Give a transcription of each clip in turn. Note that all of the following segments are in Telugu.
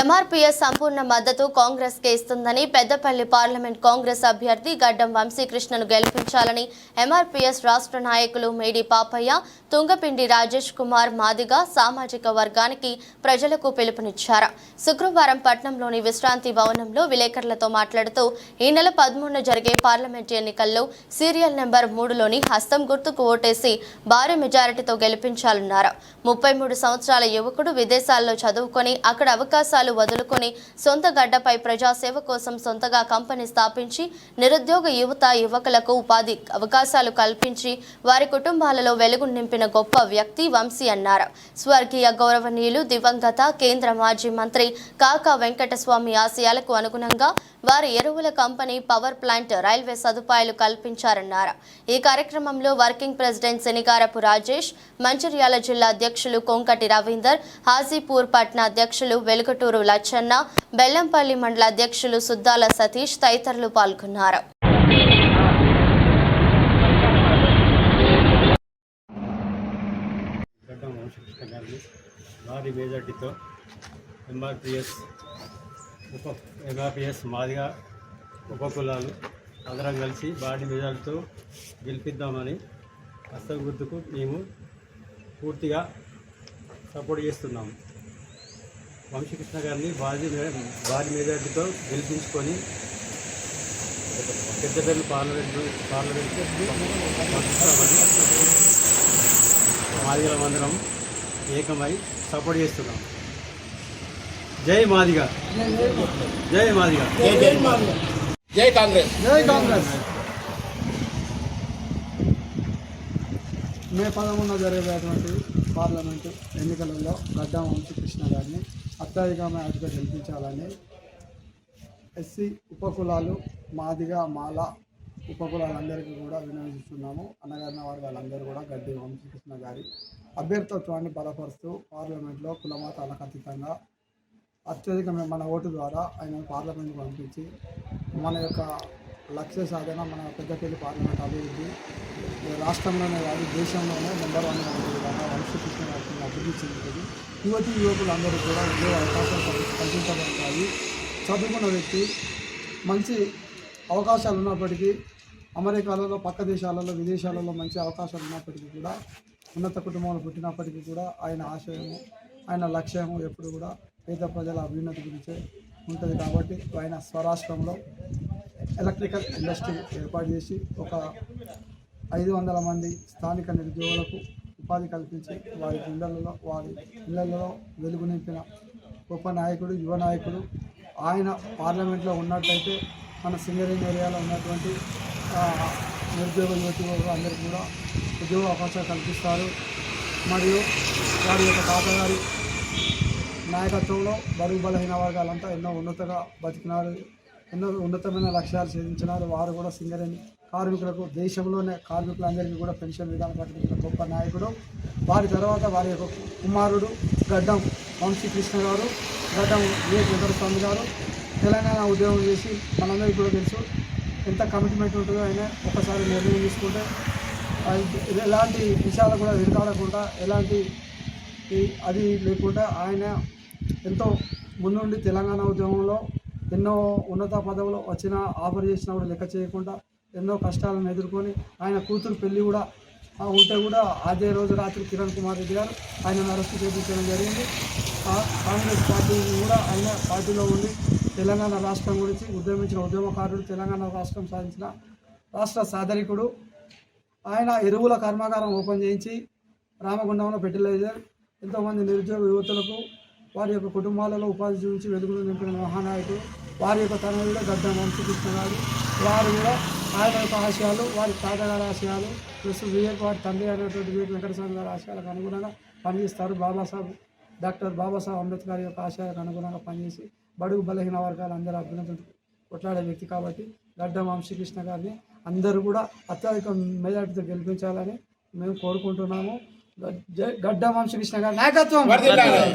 ఎంఆర్పీఎస్ సంపూర్ణ మద్దతు కాంగ్రెస్ కే ఇస్తుందని పెద్దపల్లి పార్లమెంట్ కాంగ్రెస్ అభ్యర్థి గడ్డం వంశీకృష్ణను గెలిపించాలని ఎంఆర్పీఎస్ రాష్ట్ర నాయకులు మేడి పాపయ్య తుంగపిండి రాజేష్ కుమార్ మాదిగ సామాజిక వర్గానికి ప్రజలకు పిలుపునిచ్చారు. శుక్రవారం పట్నంలోని విశ్రాంతి భవనంలో విలేకరులతో మాట్లాడుతూ ఈ నెల పదమూడున జరిగే పార్లమెంట్ ఎన్నికల్లో సీరియల్ నెంబర్ మూడులోని హస్తం గుర్తుకు ఓటేసి భారీ మెజారిటీతో గెలిపించాలన్నారు. ముప్పై మూడు సంవత్సరాల యువకుడు విదేశాల్లో చదువుకొని అక్కడ అవకాశాలు వదులుకొని సొంత గడ్డపై ప్రజాసేవ కోసం సొంతగా కంపెనీ స్థాపించి నిరుద్యోగ యువత యువకులకు ఉపాధి అవకాశాలు కల్పించి వారి కుటుంబాలలో వెలుగు నింపిన గొప్ప వ్యక్తి వంశీ అన్నారు. స్వర్గీయ గౌరవనీయులు దివంగత కేంద్ర మాజీ మంత్రి కాకా వెంకటస్వామి ఆశయాలకు అనుగుణంగా వారి ఎరువుల కంపెనీ పవర్ ప్లాంట్ రైల్వే సదుపాయాలు కల్పించారన్నారు. ఈ కార్యక్రమంలో వర్కింగ్ ప్రెసిడెంట్ శనిగారపు రాజేష్ మంచిర్యాల జిల్లా అధ్యక్షులు కొంకటి రవీందర్ హాజీపూర్ పట్న అధ్యక్షులు వెలుకటూరు లచ్చన్న బెల్లంపల్లి మండల అధ్యక్షులు సుద్దాల సతీష్ తదితరులు పాల్గొన్నారు. భారీ మెజార్టీతో ఎంఆర్పిఎస్ ఉప ఎంఆర్పిఎస్ మాదిగా ఉపకులాలు అందరం కలిసి భారీ మెజార్టీతో గెలిపిద్దామని హస్తం గుర్తుకు మేము పూర్తిగా సపోర్ట్ చేస్తున్నాము. వంశీకృష్ణ గారిని భారీ మే- భారీ మెజార్టీతో గెలిపించుకొని పెద్దపల్లి పార్లమెంట్ పార్లమెంట్ మాదిగల మందిరం ఏకమై సపోర్ట్ చేస్తున్నాం జై మాదిగా. జై మాదిగా. జై కాంగ్రెస్. జై కాంగ్రెస్. మే పదమూడున జరిగేటువంటి పార్లమెంటు ఎన్నికలలో గడ్డా వంశీకృష్ణ గారిని అత్యధిక మ్యాచ్గా గెలిపించాలని ఎస్సీ ఉపకులాలు మాదిగా మాల ఉపకులాలందరికీ కూడా వినియోగిస్తున్నాము అన్నగారిన వర్గాలందరూ కూడా గడ్డి వంశీకృష్ణ గారి అభ్యర్థిత్వాన్ని బలపరుస్తూ పార్లమెంట్లో కులమతాలకు అతీతంగా అత్యధిక మన ఓటు ద్వారా ఆయన పార్లమెంట్కి పంపించి మన యొక్క లక్ష్య సాధన మన పెద్దపల్లి పార్లమెంట్ అభివృద్ధి రాష్ట్రంలోనే కాదు దేశంలోనే నెంబర్ వన్ వంశకృష్ణ అభివృద్ధి చెందుతుంది. యువతి యువకులందరూ కూడా ఉండే అవకాశాలు కల్పించబడతాయి. చదువుకున్న వ్యక్తి మంచి అవకాశాలు ఉన్నప్పటికీ అమెరికాలలో పక్క దేశాలలో విదేశాలలో మంచి అవకాశాలు ఉన్నప్పటికీ కూడా ఉన్నత కుటుంబంలో పుట్టినప్పటికీ కూడా ఆయన ఆశయము ఆయన లక్ష్యము ఎప్పుడు కూడా పేద ప్రజల అభ్యున్నతి గురించే ఉంటుంది కాబట్టి ఆయన స్వరాష్ట్రంలో ఎలక్ట్రికల్ ఇండస్ట్రీ ఏర్పాటు చేసి ఒక ఐదు వందల మంది స్థానిక నిరుద్యోగులకు ఉపాధి కల్పించి వారి ఇళ్ళలో వారి ఇళ్ళలో వెలుగు నింపిన గొప్ప నాయకుడు యువ నాయకుడు. ఆయన పార్లమెంట్లో ఉన్నట్టయితే మన సింగరేణి ఏరియాలో ఉన్నటువంటి నిరుద్యోగ యువతులు అందరికీ కూడా ఉద్యోగ అవకాశాలు కల్పిస్తారు. మరియు వారి యొక్క తాతగారి నాయకత్వంలో బరువు బలహీన వర్గాలంతా ఎన్నో ఉన్నతగా బతికినారు ఎన్నో ఉన్నతమైన లక్ష్యాలు సాధించినారు. వారు కూడా సింగరేణి కార్మికులకు దేశంలోనే కార్మికులందరికీ కూడా పెన్షన్ విధానం ప్రకటించిన గొప్ప నాయకుడు. వారి తర్వాత వారి యొక్క కుమారుడు గడ్డం వంశీకృష్ణ గారు గడ్డం ఏ. చంద్రస్వామి గారు. తెలంగాణ ఉద్యోగం చేసి మనందరికీ కూడా తెలుసు ఎంత కమిట్మెంట్ ఉంటుందో ఆయన ఒకసారి నిర్ణయం తీసుకుంటే ఎలాంటి విషయాలు కూడా వెనుకాడకుండా ఎలాంటి అది లేకుండా ఆయన ఎంతో ముందుండి తెలంగాణ ఉద్యమంలో ఎన్నో ఉన్నత పదవులు వచ్చిన ఆఫర్ చేసినా కూడా లెక్క చేయకుండా ఎన్నో కష్టాలను ఎదుర్కొని ఆయన కూతురు పెళ్ళి కూడా ఉంటే కూడా అదే రోజు రాత్రి కిరణ్ కుమార్ రెడ్డి గారు ఆయనను అరెస్ట్ చేయించడం జరిగింది. ఆ, కాంగ్రెస్ పార్టీ కూడా ఆయన పార్టీలో ఉండి తెలంగాణ రాష్ట్రం గురించి ఉద్యమించిన ఉద్యమకారుడు తెలంగాణ రాష్ట్రం సాధించిన రాష్ట్ర సాధరికుడు ఆయన ఎరువుల కర్మాగారం ఓపెన్ చేయించి రామగుండంలో ఫెర్టిలైజర్ ఎంతోమంది నిరుద్యోగ యువతులకు వారి యొక్క కుటుంబాలలో ఉపాధి చూపించి వెలుగులు నింపిన మహానాయకుడు. వారి యొక్క తనయుడు గడ్డ వంశకృష్ణ గారు వారు కూడా ఆయన యొక్క ఆశయాలు వారి తాతగారి ఆశయాలు ప్లస్ వివేక్ వారి తండ్రి అయినటువంటి వివేక్ వెంకటస్వామి గారి ఆశయాలకు అనుగుణంగా పనిచేస్తారు. బాబాసాహెబ్ డాక్టర్ బాబాసాహెబ్ అంబేద్కర్ యొక్క ఆశయాలకు అనుగుణంగా పనిచేసి బడుగు బలహీన వర్గాలు అందరూ అభ్యున్నతులు కొట్లాడే వ్యక్తి కాబట్టి గడ్డ వంశీకృష్ణ గారిని అందరూ కూడా అత్యధిక మెజార్టీతో గెలిపించాలని మేము కోరుకుంటున్నాము. గడ్డం వంశకృష్ణ గారి నాయకత్వం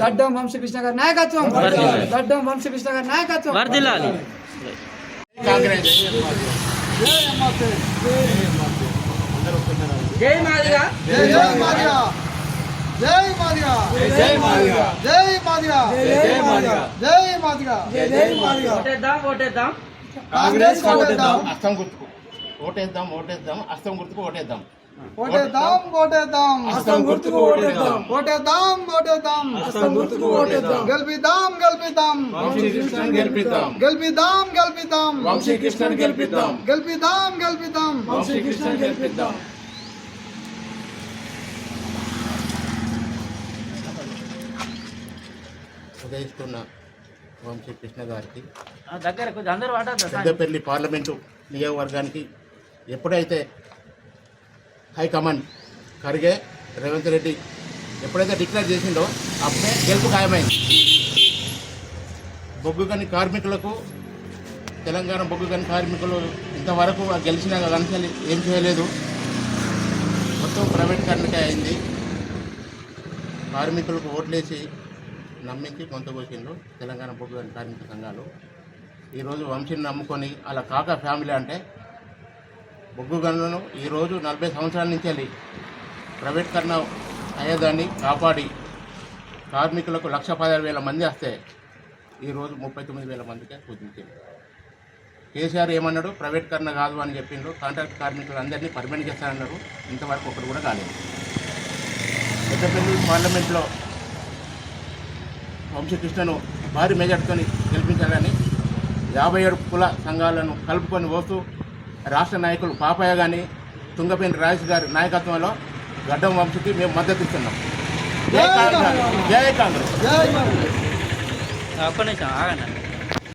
గడ్డం వంశకృష్ణ గారి నాయకత్వం గడ్డం వంశకృష్ణ గారి నాయకత్వం కాంగ్రెస్ జై ఎంఆర్పీ. జై మాదిగా జై జై మాదిగా జై మాదిగా జై మాదిగా జై మాదిగా జై మాదిగా జై మాదిగా జై మాదిగా ఓటేద్దాం ఓటేద్దాం కాంగ్రెస్ ఓటేద్దాం అస్తం గుర్తుకు ఓటేద్దాం ఓటేద్దాం అస్తం గుర్తుకు ఓటేద్దాం ఓటేద్దాం ఓటేద్దాం. అస్తం గుర్తుకు ఓటేద్దాం. ఓటేద్దాం ఓటేద్దాం. అస్తం గుర్తుకు ఓటేద్దాం. గెలిపిద్దాం గెలిపిద్దాం. వంశీకృష్ణని గెలిపిద్దాం. గెలిపిద్దాం గెలిపిద్దాం. వంశీకృష్ణని గెలిపిద్దాం. గెలిపిద్దాం గెలిపిద్దాం. వంశీకృష్ణని గెలిపిద్దాం. ఉదయిస్తున్న వంశీకృష్ణ గారికి దగ్గర పెద్దపల్లి పార్లమెంటు నియోజకవర్గానికి ఎప్పుడైతే హైకమాండ్ ఖర్గే రేవంత్ రెడ్డి. ఎప్పుడైతే డిక్లేర్ చేసిండో అప్పుడే గెలుపు ఖాయమైంది. బొగ్గు గని కార్మికులకు తెలంగాణ బొగ్గు గని కార్మికులు ఇంతవరకు గెలిచిన అంశాలు ఏం చేయలేదు. మొత్తం ప్రైవేట్ కార్మికే అయింది. కార్మికులకు ఓట్లేసి నమ్మించి కొంత తెలంగాణ బొగ్గు గని కార్మిక సంఘాలు. ఈరోజు వంశీని నమ్ముకొని అలా కాక ఫ్యామిలీ అంటే బొగ్గు గనులను ఈరోజు నలభై సంవత్సరాల నుంచి వెళ్ళి ప్రైవేట్ కన్నా అయ్యేదాన్ని కాపాడి కార్మికులకు లక్ష పదహారు వేల మంది వస్తే ఈరోజు ముప్పై తొమ్మిది వేల మందికే కుదించింది కేసీఆర్ ఏమన్నాడు? ప్రైవేట్ కన్నా కాదు అని చెప్పిండ్రు కాంట్రాక్ట్ కార్మికులందరినీ పర్మనెంట్ చేస్తారన్నారు ఇంతవరకు ఒకటి కూడా కాలేదు. పెద్దపల్లి పార్లమెంట్లో వంశకృష్ణను భారీ మెజార్టీతో గెలిపించాలని యాభై ఏడు కుల సంఘాలను కలుపుకొని పోతూ రాష్ట్ర నాయకులు పాపయ్య కానీ తుంగపేని రాజేష్ గారి నాయకత్వంలో గడ్డం వంశకి మేము మద్దతు ఇస్తున్నాం. జై కాంగ్రెస్. జై కాంగ్రెస్.